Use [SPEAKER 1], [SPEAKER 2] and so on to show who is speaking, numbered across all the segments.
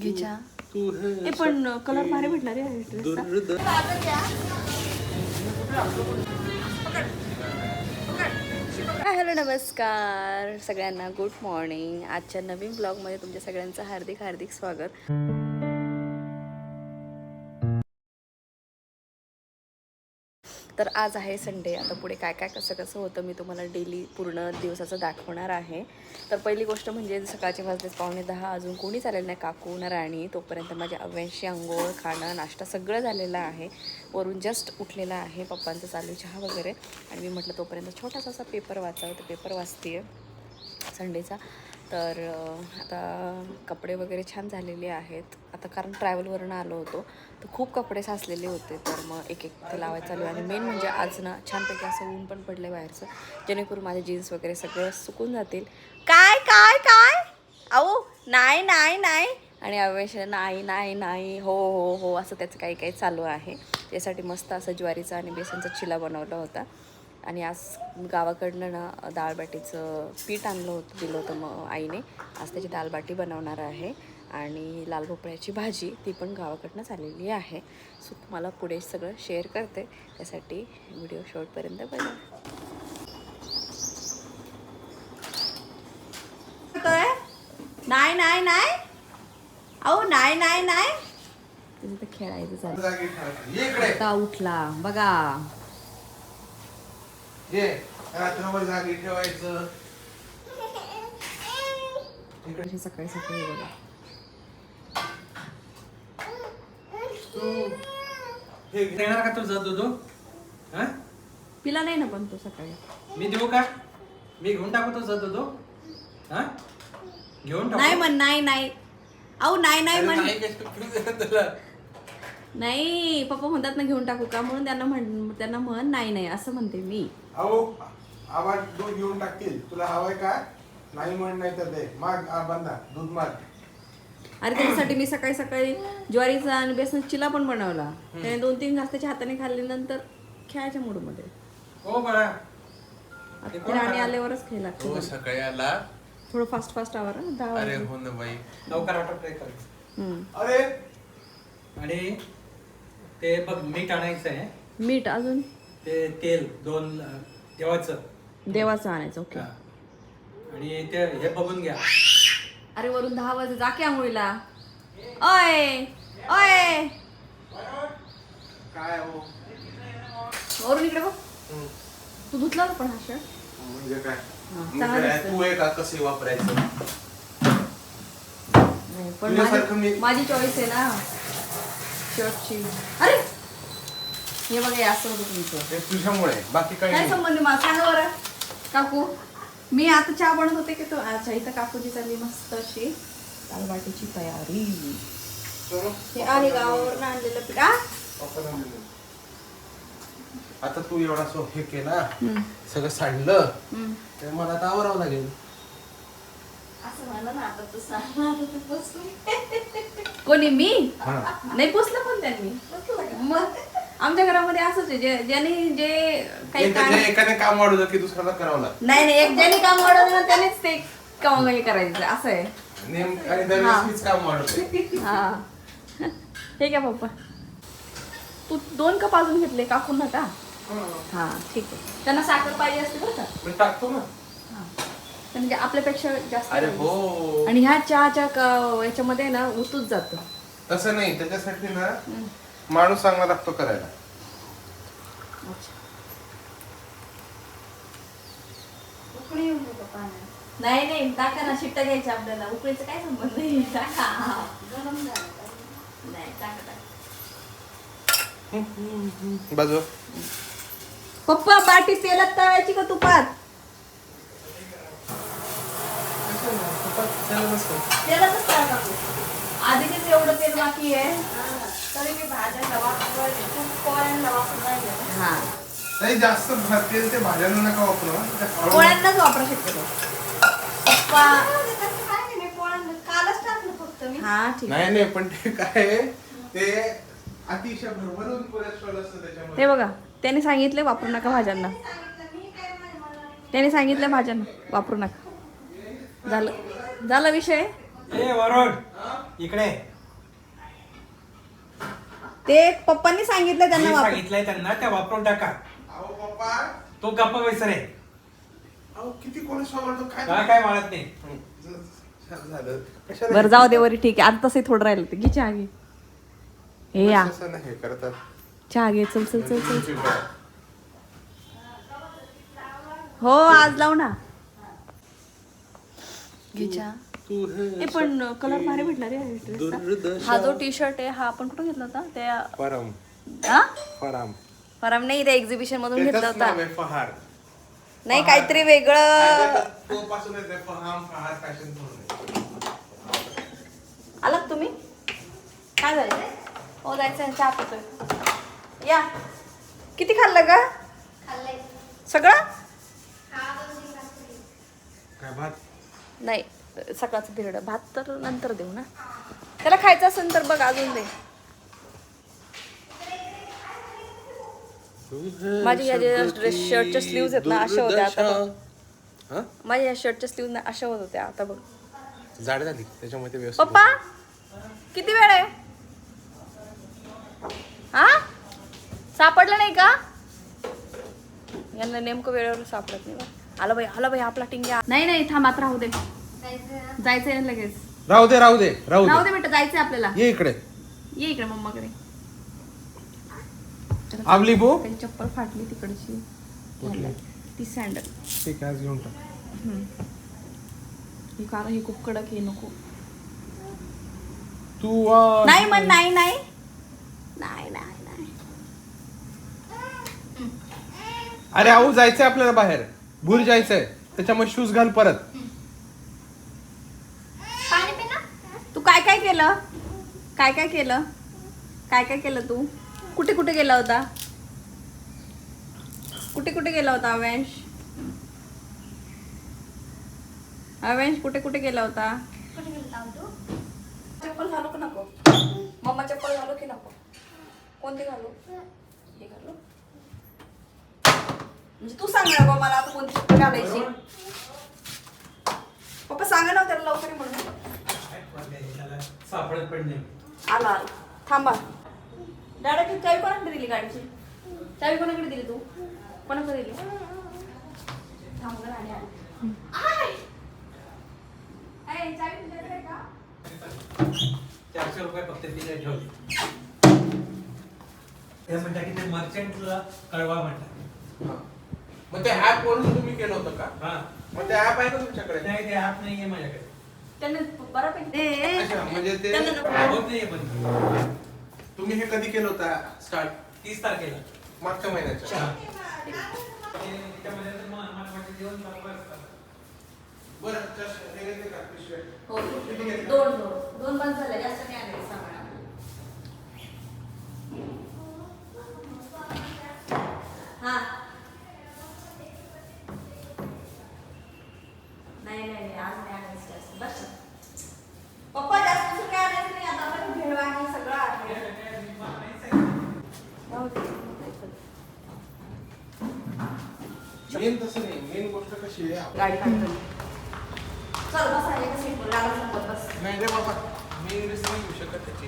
[SPEAKER 1] है
[SPEAKER 2] पण कलर भारी भेटणार आहे ड्रेसचा
[SPEAKER 1] दुर्द
[SPEAKER 2] हॅलो नमस्कार. सगळ्यांना गुड मॉर्निंग आजच्या नवीन ब्लॉगमध्ये तुमच्या सगळ्यांचं हार्दिक हार्दिक स्वागत. तर आज आहे संडे. आता पुढे काय काय कसं कसं होतं मी तुम्हाला डेली पूर्ण दिवसाचं दाखवणार आहे. तर पहिली गोष्ट म्हणजे सकाळचे वाजलेच पावणे दहा. अजून कोणीच आलेलं नाही. काकू राणी तोपर्यंत माझ्या अव्यांशी आंघोळ खाणं नाश्ता सगळं झालेलं आहे. वरून जस्ट उठलेला आहे. पप्पांचं चालू चहा वगैरे. आणि मी म्हटलं तोपर्यंत छोटासा असा पेपर वाचावं. तर पेपर वाचते संडेचा. तर आता कपडे वगैरे छान झालेले आहेत. आता कारण ट्रॅव्हलवरनं आलो होतो तर खूप कपडे साचलेले होते. तर मग एक एक ते लावायचं चालू आणि मेन म्हणजे आज ना छानपैकी असं ऊन पण पडलं बाहेरचं. जेणेकरून माझे जीन्स वगैरे सगळं सुकून जातील. काय काय काय? अहो नाही नाही नाही. आणि अवेश नाही नाही नाही. हो हो हो. असं त्याचं काही काही चालू आहे. त्यासाठी मस्त असं ज्वारीचा आणि बेसनचा चिला बनवला होता. आणि आज गावाकडनं ना डाळबाटीचं पीठ आणलं होतं दिलं होतं मग आईने. आज त्याची डाळबाटी बनवणार आहे आणि लाल भोपळ्याची भाजी ती पण गावाकडनंच आलेली आहे. सो तुम्हाला पुढे सगळं शेअर करते. त्यासाठी व्हिडिओ शेवटपर्यंत बघा. नाही नाही नाही. अहो नाही नाही नाही. तुझं तर खेळायचं चालू. आता उठला. बघा.
[SPEAKER 1] ये रात्रभर जागी ठेवायचं
[SPEAKER 2] अशी सकाळी सकाळी बघा
[SPEAKER 1] तू हे घे.
[SPEAKER 3] देणार का तुझा दूध हा
[SPEAKER 2] पिला नाही ना पण तो सकाळी
[SPEAKER 3] मी देऊ का मी घेऊन टाकू तुझा दूध हा घेऊन
[SPEAKER 2] नाही
[SPEAKER 3] टाकू
[SPEAKER 2] म्हण नाही नाही अहो नाही नाही म्हण
[SPEAKER 1] नाही काय पिऊ दे ना त्याला.
[SPEAKER 2] नाही पप्पा म्हणतात ना घेऊन टाकू का? म्हणून त्यांना म्हण त्यांना म्हण नाही नाही असं म्हणते मी.
[SPEAKER 1] अहो आवाज दूध घेऊन टाकतील. तुला हवंय का? नाही म्हण नाही तर दे. माग आ, बंदा. दूध माग.
[SPEAKER 2] अरे त्याच्यासाठी मी सकाळी सकाळी ज्वारीचा आणि बेसन चिला पण बनवला. त्याने दोन तीन घास त्याच्या हाताने खाल्ल्यानंतर खेळायच्या मूडमध्ये.
[SPEAKER 3] हो बाळा
[SPEAKER 2] आता ते राणी आल्यावरच खेळ लागतो
[SPEAKER 1] हो सकाळी आला.
[SPEAKER 2] थोडं फास्ट फास्ट आवर हं, दहा
[SPEAKER 1] अरे
[SPEAKER 2] वाजले
[SPEAKER 1] हो ना बाई.
[SPEAKER 3] लवकर कर.
[SPEAKER 2] हम्म.
[SPEAKER 1] अरे!
[SPEAKER 3] आणि ते बघ मीठ आणायचं आहे.
[SPEAKER 2] मीठ अजून?
[SPEAKER 3] ते तेल दोन अं, देवाचं.
[SPEAKER 2] देवाचं आणायचं ओके.
[SPEAKER 3] हा. आणि ते हे बघून घ्या.
[SPEAKER 2] अरे वरून दहा वाजे जा की आंघोळीला. ओय ओय.
[SPEAKER 1] काय हो?
[SPEAKER 2] वरून इकडे बघ.
[SPEAKER 1] हम्म.
[SPEAKER 2] तू धुतला पण हा शर्ट
[SPEAKER 1] म्हणजे काय? मग
[SPEAKER 2] चांगला
[SPEAKER 1] काय,
[SPEAKER 2] दिसतोय.
[SPEAKER 1] तू आहे का कसे वापरायचं?
[SPEAKER 2] नाही, पण
[SPEAKER 1] तुझ्यासारखं
[SPEAKER 2] माझी
[SPEAKER 1] मी-
[SPEAKER 2] माझी चॉईस आहे ना. शर्टची अरे! हे बघा हे असं होतं तुमचं.
[SPEAKER 1] तुझ्यामुळे. बाकी काही
[SPEAKER 2] काय
[SPEAKER 1] नाही.
[SPEAKER 2] संबंध? मला सांगा बरं. काकू मी आता चहा बनवत होते की तो अच्छा इथं काकूची चालली मस्त अशी दालबाटीची तयारी. हे आहे गावावरून आणलेलं पीठ. आ?
[SPEAKER 1] आता तू एवढा सो हे केला
[SPEAKER 2] हम्म,
[SPEAKER 1] सगळं सांडलं
[SPEAKER 2] हम्म.
[SPEAKER 1] तर मला आता आवरावं लागेल.
[SPEAKER 2] असं म्हणा ना आता तू सांग. आता तू पुसून. कोणी मी?
[SPEAKER 1] हा.
[SPEAKER 2] नाही पुसलं पण त्यांनी. मग आमच्या घरामध्ये असंच आहे जे ज्याने जे काही काम
[SPEAKER 1] एकाने काम वाढवलं की दुसऱ्याला करावं लागतं.
[SPEAKER 2] नाही नाही एक ज्याने काम वाढवलं ना त्यानेच ते काम हे करायचं असं आहे.
[SPEAKER 1] नेम आणि
[SPEAKER 2] हा.
[SPEAKER 1] दरवेळेस मीच काम वाढवते
[SPEAKER 2] हा. हे घ्या पप्पा. तू दोन कप अजून घेतले काकून का हा ठीक आहे. त्यांना साखर पाहिजे असते बरं का?
[SPEAKER 1] मी टाकतो ना.
[SPEAKER 2] म्हणजे आपल्यापेक्षा जास्त
[SPEAKER 1] अरे. हो.
[SPEAKER 2] आणि ह्या चहाच्या क- याच्यामध्ये ना उतूच जातं.
[SPEAKER 1] तसं नाही त्याच्यासाठी ना माणूस चांगला लागतो करायला.
[SPEAKER 2] नाही नाही टाका ना शिट्टा घ्यायच्या आपल्याला. उकळीचं काय संबंध नाही टाका. नाही टाका टाका.
[SPEAKER 1] बाजू
[SPEAKER 2] पप्पा बाटी तेलात तळायची का तुपात? टाकू आधीच एवढं तेल बाकी आहे तरी मी भाज्या खूप पोळ्यांना हा
[SPEAKER 1] नाही जास्त तेल ते भाज्यांना नका वापरू हं. ते
[SPEAKER 2] पोळ्यांनाच वापरा शक्यतो पप्पा.
[SPEAKER 4] कालच टाकलं फक्त मी
[SPEAKER 2] हा ठीक आहे.
[SPEAKER 1] नाही नाही पण ते काय आहे, ते अतिशय भरभरून कोलेस्ट्रॉल असतं त्याच्यामध्ये
[SPEAKER 2] हे बघा त्याने सांगितले वापरू नका भाज्यांना. त्याने सांगितलं भाज्यांना वापरू नका. झालं. झालं विषय?
[SPEAKER 3] ए वरुण. इकडे.
[SPEAKER 2] ते पप्पांनी सांगितलं
[SPEAKER 3] मी
[SPEAKER 2] त्यांना वापर
[SPEAKER 3] सांगितलंय त्यांना त्या वापरून टाका.
[SPEAKER 1] अहो पप्पा.
[SPEAKER 3] तो गप्पा
[SPEAKER 1] अहो किती कोणी
[SPEAKER 3] काय
[SPEAKER 1] काय
[SPEAKER 3] काय वाढत नाही.
[SPEAKER 1] हं, ज- झालं. कशाला
[SPEAKER 2] बरं जाऊ दे वरी ठीक आहे. आता तसंही थोडं राहिलं ते घे चहा घे. हे या.
[SPEAKER 1] हे करतात.
[SPEAKER 2] चहा घे. चल चल चल चल हो आज लाव ना. घे चहा हे पण कलर भारी भेटला रे या ड्रेसचा. हा जो टी शर्ट आहे हा आपण कुठून घेतला होता? त्या
[SPEAKER 1] परम
[SPEAKER 2] हा?
[SPEAKER 1] फराम.
[SPEAKER 2] फराम नाही त्या एक्झिबिशन मधून घेतला
[SPEAKER 1] त्याचंच
[SPEAKER 2] होता.
[SPEAKER 1] नाव आहे फहार.
[SPEAKER 2] नाही काहीतरी वेगळं.
[SPEAKER 1] तो पासूनच आहे फहाम फहार फॅशन म्हणून आहे.
[SPEAKER 2] आलात तुम्ही? काय झालं हो जायचं चहा पितोय. या. किती खाल्लं का सगळं?
[SPEAKER 1] काय भात?
[SPEAKER 2] नाही सकाळचं पिरियड भात तर नंतर देऊ ना. त्याला खायचं असेल तर बघ अजून दे. माझी या ड्रेस शर्टच्या स्लीव्ज आहेत ना अशा होत्या आता माझ्या या शर्टच्या स्लीव्ज ना अशा होत होत्या आता बघ.
[SPEAKER 1] जाड झाली त्याच्यामुळे
[SPEAKER 2] पप्पा किती वेळ आहे? हा? सापडलं नाही का? यांना नेमकं वेळेवर सापडत नाही. आला बाई आला बाई आपला टिंग्या. नाही नाही थांब आता राहू दे. जायचंय लगेच.
[SPEAKER 1] राहू दे राहू दे राहू
[SPEAKER 2] राहू
[SPEAKER 1] दे
[SPEAKER 2] दे बेटा जायचंय आपल्याला.
[SPEAKER 1] ये इकडे.
[SPEAKER 2] ये इकडे मम्माकडे.
[SPEAKER 1] आवली बो.
[SPEAKER 2] त्याची चप्पल फाटली तिकडची. ती सँडल
[SPEAKER 1] ठीक आहे आज घेऊन टाक.
[SPEAKER 2] ही कार ही खूप कडक आहे नको.
[SPEAKER 1] तू आ,
[SPEAKER 2] नाही मन नाही नाही. नाही नाही नाही.
[SPEAKER 1] अरे आऊ जायचंय आपल्याला बाहेर. भूर जायचंय. त्याच्यामुळे शूज घाल परत.
[SPEAKER 2] तू काय काय केलं? काय काय केलं? काय काय केलं तू? कुठे कुठे गेला होता? कुठे कुठे गेला होता अवेंश? अवेंश कुठे कुठे गेला होता? चप्पल घालू का नको? मम्मा चप्पल घालू की नको? कोणती घालू? हे घालू. म्हणजे तू सांग ना मला आता कोणती चप्पल घालायची. पप्पा सांगा ना त्याला लवकर ये म्हणून.
[SPEAKER 3] सापडत पण नाही.
[SPEAKER 2] आला. आला थांबा दादाची चावी कोणाकडे दिली गाडीची? चावी कोणाकडे दिली तू? कोणाकडे दिली? थांब गं, राणी आली. आय! ऐ, चावी तुझ्याकडे आहे का?
[SPEAKER 3] चारशे रुपये फक्त तिथे ठेवले ते म्हणतात की ते मर्चंटला कळवा म्हणतात.
[SPEAKER 1] मग ते ऍप वरून तुम्ही केलं होतं का?
[SPEAKER 3] हा.
[SPEAKER 1] मग ते ऍप आहे का तुमच्याकडे?
[SPEAKER 3] नाही ते ऍप नाहीये माझ्याकडे.
[SPEAKER 2] त्याने बऱ्यापैकी
[SPEAKER 1] अच्छा, म्हणजे ते-
[SPEAKER 2] त्यानं नको.
[SPEAKER 3] होत नाहीये पण.
[SPEAKER 1] तुम्ही हे कधी केलं होतं स्टार्ट
[SPEAKER 3] तीस तारखेला.
[SPEAKER 1] मागच्या महिन्याच्या.
[SPEAKER 3] ते- त्याच्यामध्ये तर मग मला वाटतं जेवण असतं.
[SPEAKER 1] बरं चष्मा हे घेते का? पिशव्या?
[SPEAKER 2] हो, दोन दोन. दोन बंद झाले जास्त नाही आले सामान हा नाही नाही नाही आज नाही आणायचं जास्त बस पप्पा जास्त दुसरं काय आणायचं नाही आता आपण भेळ आहे सगळं आहे जाऊ दे.
[SPEAKER 1] मेन तसं नाही. मेन गोष्ट कशी आहे?
[SPEAKER 2] गाडी काढतो चल बस आहे का सीटवर गाडा संपत बस.
[SPEAKER 1] नाही रे बाबा मी रिस्क नाही घेऊ शकत त्याची.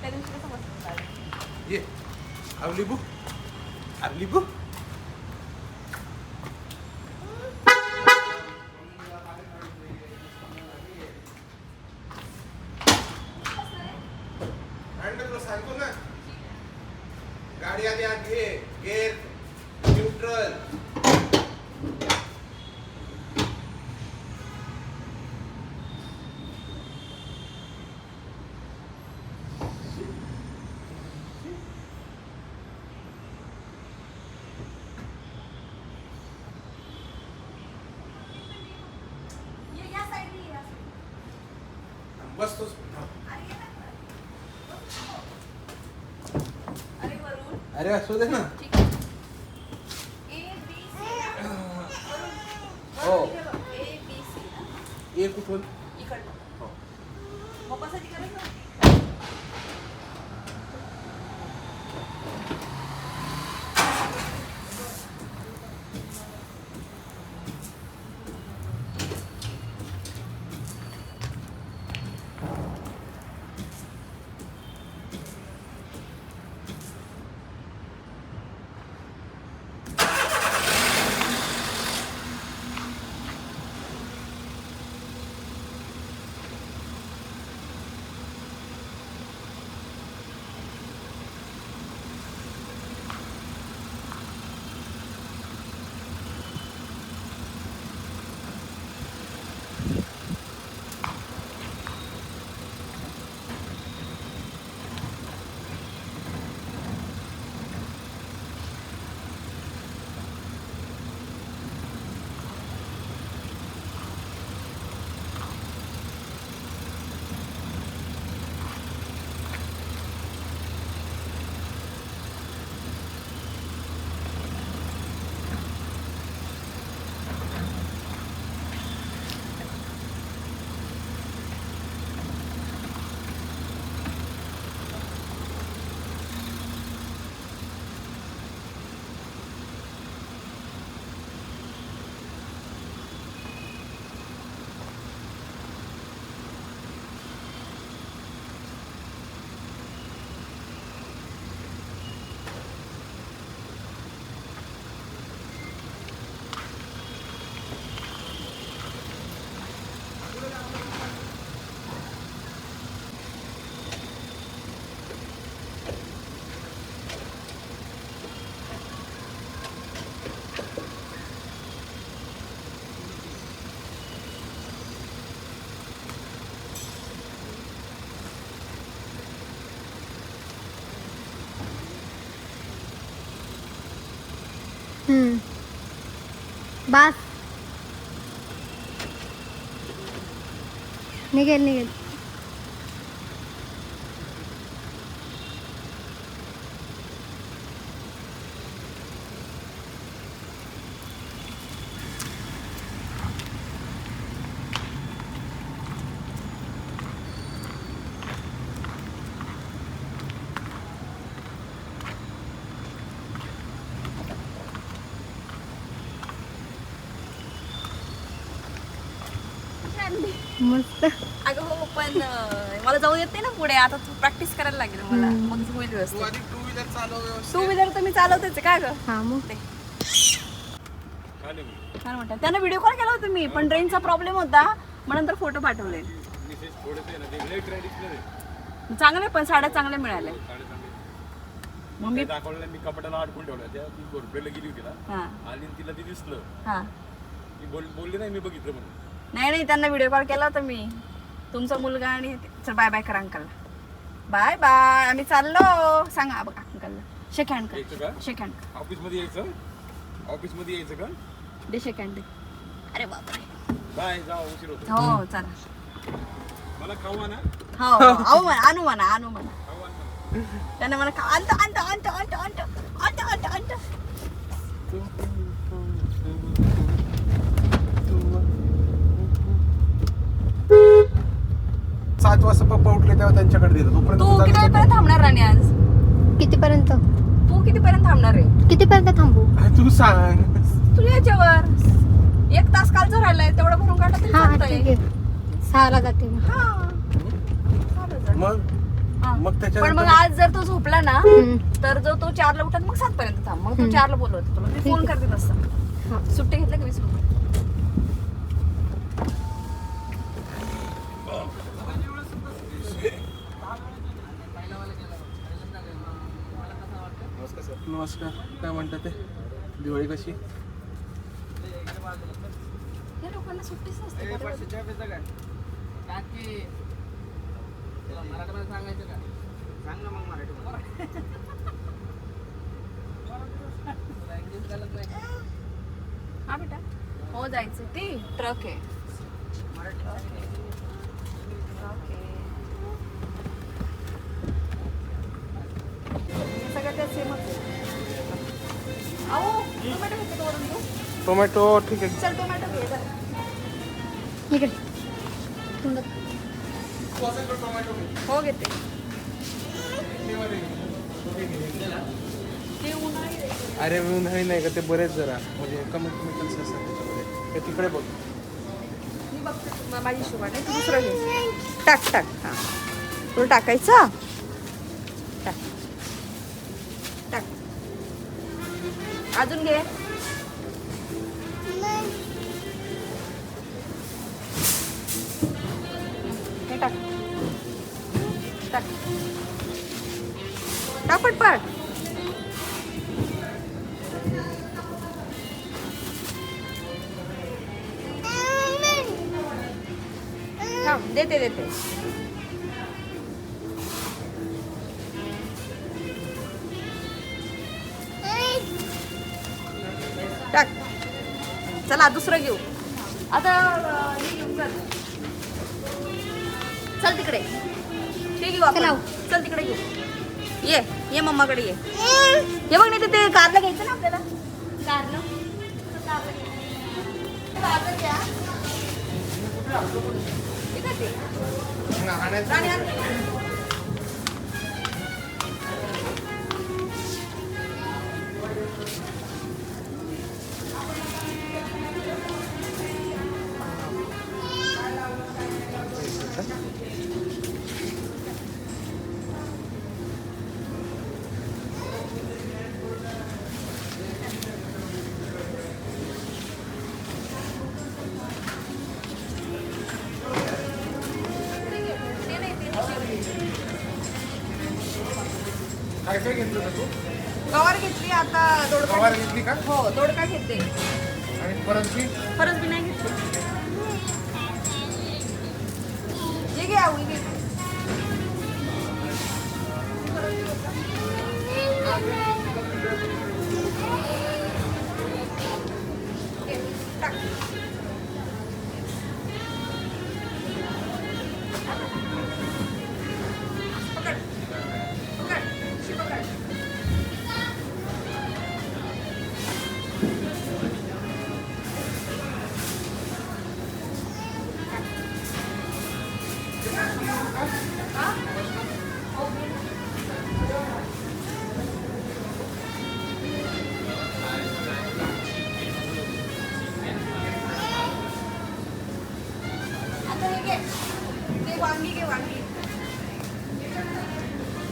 [SPEAKER 2] त्या दिवशी कसं बसतो गाडी
[SPEAKER 1] ये. आवली बू. आवली बू. आणि तुला सांगतो ना. गाडी आधी आत घे गेअर न्यूट्रल
[SPEAKER 2] अरे
[SPEAKER 1] असू दे ना.
[SPEAKER 2] う
[SPEAKER 4] ん बस निकल निकल मस्त.
[SPEAKER 2] अगं हो पण अं, मला जाऊ येत नाही ना पुढे. आता तू प्रॅक्टिस करायला लागेल मला. मग होईल
[SPEAKER 1] तू
[SPEAKER 2] व्यवस्थित
[SPEAKER 1] आधी टू व्हीलर चालव व्यवस्थित.
[SPEAKER 2] टू व्हीलर तर मी चालवतेच आहे, काय ग?
[SPEAKER 4] हा मग.
[SPEAKER 2] ते काय म्हणतात त्यांना व्हिडिओ कॉल केला होता मी पण ट्रेनचा प्रॉब्लेम होता. मग नंतर फोटो पाठवले. चांगले पण साड्या चांगल्या मिळाल्या मग मी
[SPEAKER 5] दाखवलं मी कपड्याला अडकून ठेवलं. त्या ती गोरपेला गेली होती ना.
[SPEAKER 2] हा.
[SPEAKER 5] आली आणि तिला ते दिसलं.
[SPEAKER 2] हा.
[SPEAKER 5] ती बोल बोलली नाही मी बघितलं म्हणून.
[SPEAKER 2] नाही नाही त्यांना व्हिडिओ कॉल केला होता मी. तुमचा मुलगा आणि चल बाय बाय करा अंकलला. बाय बाय आम्ही चाललो. सांगा बघा अंकलला. शेक हँड
[SPEAKER 5] यायचं
[SPEAKER 2] कर शेक हँड
[SPEAKER 5] ऑफिसमध्ये यायचं? ऑफिसमध्ये यायचं का?
[SPEAKER 2] दे शेक हँड दे. अरे बापरे.
[SPEAKER 5] बाय जा उशीर होतो
[SPEAKER 2] हो चला.
[SPEAKER 5] मला खाऊ आणा.
[SPEAKER 2] हो हो आणू म्हणा आणू म्हणा आणू म्हणा.
[SPEAKER 5] खाऊ आण.
[SPEAKER 2] त्यांना म्हणा का आणतो आणतो आणतो आणतो आणतो आणतो आणतो. आणतो
[SPEAKER 1] सात वाजता पप्पा उठले तेव्हा त्यांच्याकडे दिलं तोपर्यंत
[SPEAKER 2] तू
[SPEAKER 1] तुझा
[SPEAKER 2] किती वेळपर्यंत थांबणार राणी आज
[SPEAKER 4] कितीपर्यंत
[SPEAKER 2] तू कितीपर्यंत थांबणार आहे
[SPEAKER 4] कितीपर्यंत थांबू
[SPEAKER 1] तू सांग
[SPEAKER 2] तू याच्यावर एक तास कालचं राहिलाय तेवढं भरून काढलं तरी
[SPEAKER 4] हा
[SPEAKER 2] चालतंय.
[SPEAKER 4] ठीक आहे सहाला जाते मग
[SPEAKER 2] हा. चालेल, चालेल.
[SPEAKER 1] मग
[SPEAKER 2] हा.
[SPEAKER 1] मग
[SPEAKER 2] पण मग आज जर तू झोपला ना
[SPEAKER 4] हम्म.
[SPEAKER 2] तर जो तो चारला उठत मग सात पर्यंत थांब मग तू. चारला बोलवते तुला मी फोन. करते तसं
[SPEAKER 4] हा.
[SPEAKER 2] सुट्टी घेतलं की वीस रुपये
[SPEAKER 1] नमस्कार काय म्हणतात ते? दिवाळी कशी?
[SPEAKER 2] या लोकांना सुट्टीच नसते बरोबर. हा बेटा. हो जायचं ती ट्रक आहे. ट्रक आहे. टोमॅटो
[SPEAKER 1] ठीक आहे.
[SPEAKER 2] चल टोमॅटो घे जरा.
[SPEAKER 4] इकडे. तोंडात.
[SPEAKER 2] हो घेते.
[SPEAKER 1] अरे मी उन्हाळी नाही का ते बरेच जरा. म्हणजे कमी केमिकल्स असतात त्याच्यामध्ये. ते तिकडे बघ.
[SPEAKER 2] मी बघते मा- माझी हिशोबाने तू दुसरं घे. टाक टाक हां. तुला टाकायचं टाक टाक अजून घे. हे टाक. टाक. टाक पटपट. थांब देते देते. चला दुसरं घेऊ. आता हे चल. तिकडे. ते घेऊ आपण.
[SPEAKER 4] चला.
[SPEAKER 2] तिकडे घेऊ. ये ये मम्माकडे ये. हे बघ नाही ते कारला घ्यायचं ना आपल्याला. कारलं. ठीक आहे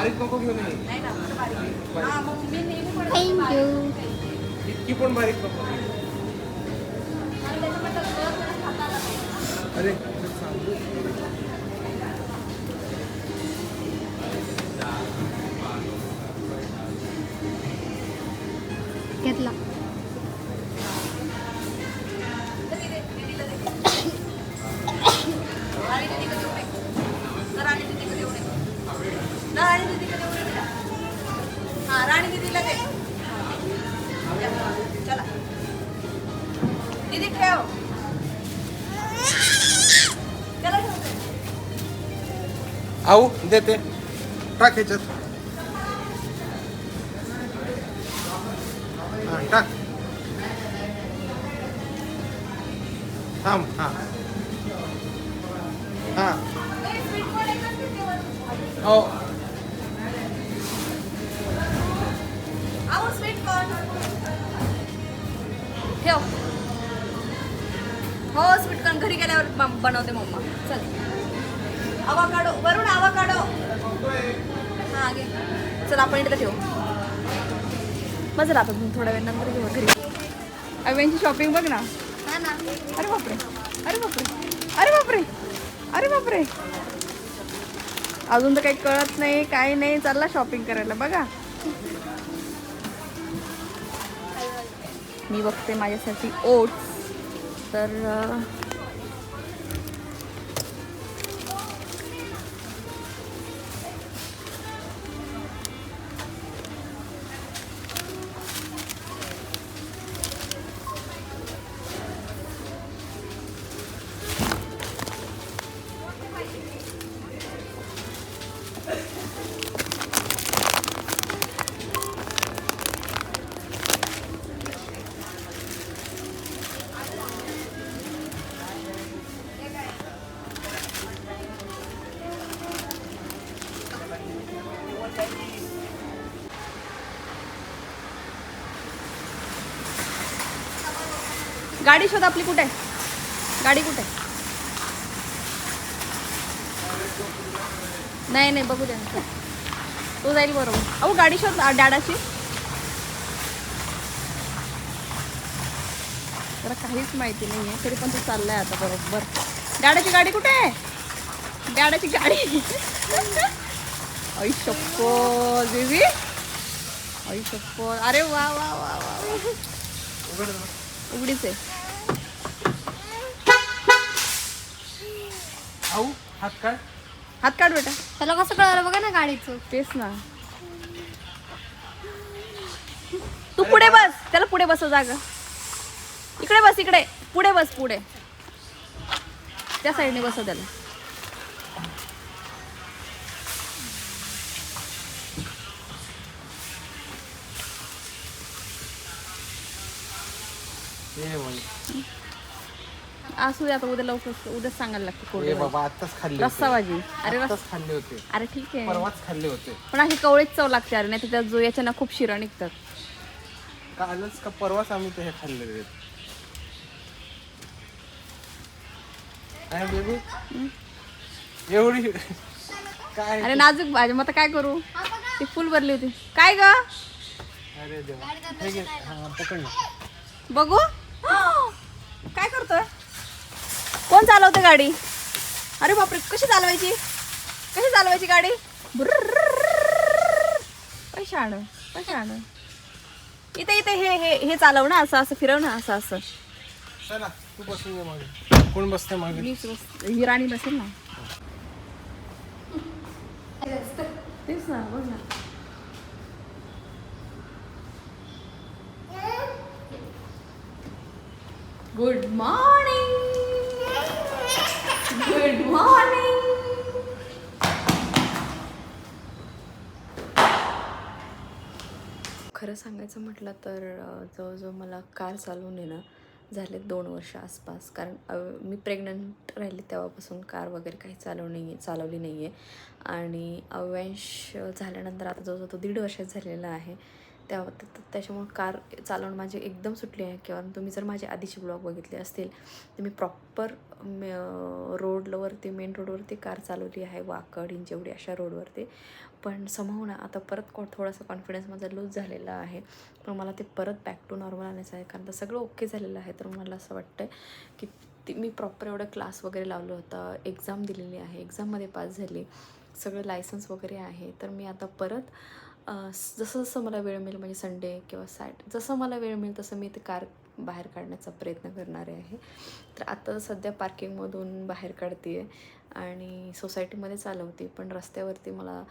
[SPEAKER 1] बारीक नको घेऊन.
[SPEAKER 2] हा
[SPEAKER 4] थँक्यू
[SPEAKER 1] इतकी पण बारीक नको. अरे
[SPEAKER 4] घेतला.
[SPEAKER 1] देते. टाक हां टाक. थांब हां. हां. हो.
[SPEAKER 2] आहो स्वीट ठेव. हो स्वीटकॉर्न घरी गेल्यावर बनवते मम्मा. चल. आवाकाडो आवाकाडो हा घे. चल आपण इथे ठेवू. मजा राहतो थोड्या वेळ नंतर घेऊ घरी अव्यांची शॉपिंग बघ ना.
[SPEAKER 4] हा ना.
[SPEAKER 2] अरे बापरे. अरे बापरे. अरे बापरे. अरे बापरे. अजून तर काही कळत नाही काही नाही. चालला शॉपिंग करायला बघा. मी बघते माझ्यासाठी ओट्स तर गाडी शोध आपली कुठे? आहे गाडी कुठे? आहे नाही नाही बघू द्या ना. तो जाईल बरोबर. अहो गाडी शोध डॅडाची. जरा काहीच माहिती नाही आहे तरी पण तो चाललाय आता बरोबर. डॅडाची गाडी कुठे? आहे डॅडाची गाडी. आई शप्पो देवी आई शप्पो अरे वा वा वा वा. उघडीच आहे.
[SPEAKER 1] आऊ हात काय
[SPEAKER 2] हात काढ बेटा.
[SPEAKER 4] त्याला कसं कळलं बघा ना गाडीचं.
[SPEAKER 2] तेच ना. तू पुढे बस. त्याला पुढे बसव जाग. इकडे बस इकडे. पुढे बस पुढे. त्या साईडने बसव त्याला.
[SPEAKER 1] बाई.
[SPEAKER 2] असू दे आता उद्या लवकर उद्या सांगायला लागते
[SPEAKER 1] ए
[SPEAKER 2] कोरडी भाजी.
[SPEAKER 1] बाबा आत्ताच खाल्ले
[SPEAKER 2] रस्सा भाजी. अरे रस
[SPEAKER 1] आत्ताच खाल्ले होते.
[SPEAKER 2] अरे ठीक आहे.
[SPEAKER 1] परवाच खाल्ले होते.
[SPEAKER 2] पण अशी कवळीच चव लागते अरे नाही तर जो याच्या खूप शिरा निघतात.
[SPEAKER 1] कालच का परवाच आम्ही ते हे खाल्लेले काय बेबी? एवढी काय?
[SPEAKER 2] अरे नाजूक भाजी मग आता काय करू? ती फुल भरली होती. काय ग?
[SPEAKER 1] अरे देवा. हे घे. हा, पकड ना.
[SPEAKER 6] बघू. काय करतोय? कोण चालवते गाडी? अरे बापरे कशी चालवायची? कशी चालवायची गाडी? पैशाण पैशाण इथे इथे हे हे हे चालव ना असं असं फिरव ना असं असं
[SPEAKER 1] चला तू बसून मागे कोण बसते मागे
[SPEAKER 6] मीच ही राणी बसेल ना तेच ना बघ ना गुड मॉर्निंग खरं सांगायचं म्हटलं तर जवळजवळ मला कार चालवून आहे ना झाले दोन वर्ष आसपास. कारण मी प्रेग्नंट राहिली तेव्हापासून कार वगैरे काही चालव नाही चालवली नाही आहे आणि अव्यांश झाल्यानंतर आता जवळजवळ तो दीड वर्षात झालेला आहे. त्या त्याच्यामुळं कार चालवणं माझी एकदम सुटली आहे. किंवा तुम्ही जर माझे आधीचे ब्लॉग बघितले असतील तर मी प्रॉपर रोडवरती मेन रोडवरती कार चालवली आहे. वाकड इंजेवडी अशा रोडवरती पण समोर ना आता परत को थोडासा कॉन्फिडन्स माझा लूज झालेला आहे. पण मला ते परत बॅक टू नॉर्मल आणायचं आहे. कारण तर सगळं ओके झालेलं आहे. तर मला असं वाटतं की ती मी प्रॉपर एवढं क्लास वगैरे लावलं होतं. एक्झाम दिलेली आहे. एक्झाममध्ये पास झाली. सगळं लायसन्स वगैरे आहे. तर मी आता परत जसं जसं मला वेळ मिळेल म्हणजे संडे किंवा सॅट जसं मला वेळ मिळेल तसं मी ते कार बाहेर काढण्याचा प्रयत्न करणारे आहे. तर आता सध्या पार्किंगमधून बाहेर काढते आहे आणि सोसायटीमध्ये चालवते पण रस्त्यावरती मला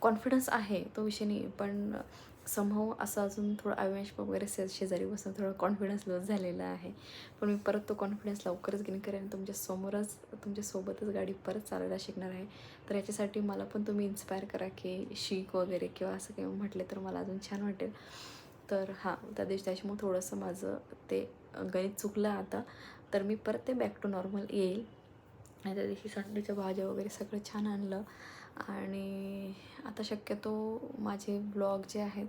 [SPEAKER 6] कॉन्फिडन्स आहे तो विषय नाही. पण समहाव असं अजून थोडं अविनाश वगैरे शे शेजारी बसून थोडं कॉन्फिडन्स लॉस झालेला आहे. पण मी परत तो कॉन्फिडन्स लवकरच गेन करेन आणि तुमच्यासमोरच तुमच्यासोबतच गाडी परत चालायला शिकणार आहे. तर याच्यासाठी मला पण तुम्ही इन्स्पायर करा की शिक वगैरे किंवा असं काही म्हटले तर मला अजून छान वाटेल. तर हां त्या दिवशी त्याच्यामुळे थोडंसं माझं ते गणित चुकलं आता. तर मी परत ते बॅक टू नॉर्मल येईल. आणि त्या दिवशी संडेच्या भाज्या वगैरे सगळं छान आणलं. आणि आता शक्यतो माझे ब्लॉग जे आहेत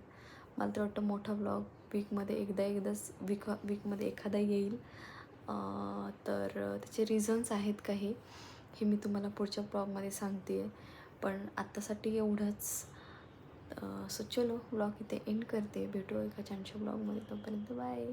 [SPEAKER 6] मला तर वाटतं मोठा ब्लॉग वीकमध्ये एकदा एकदाच वीक वीकमध्ये एखादा येईल. तर त्याचे रिझन्स आहेत काही हे मी तुम्हाला पुढच्या ब्लॉगमध्ये सांगते आहे पण आत्तासाठी एवढंच. सो चलो ब्लॉग इथे एंड करते. भेटू एका छानशा ब्लॉगमध्ये तोपर्यंत बाय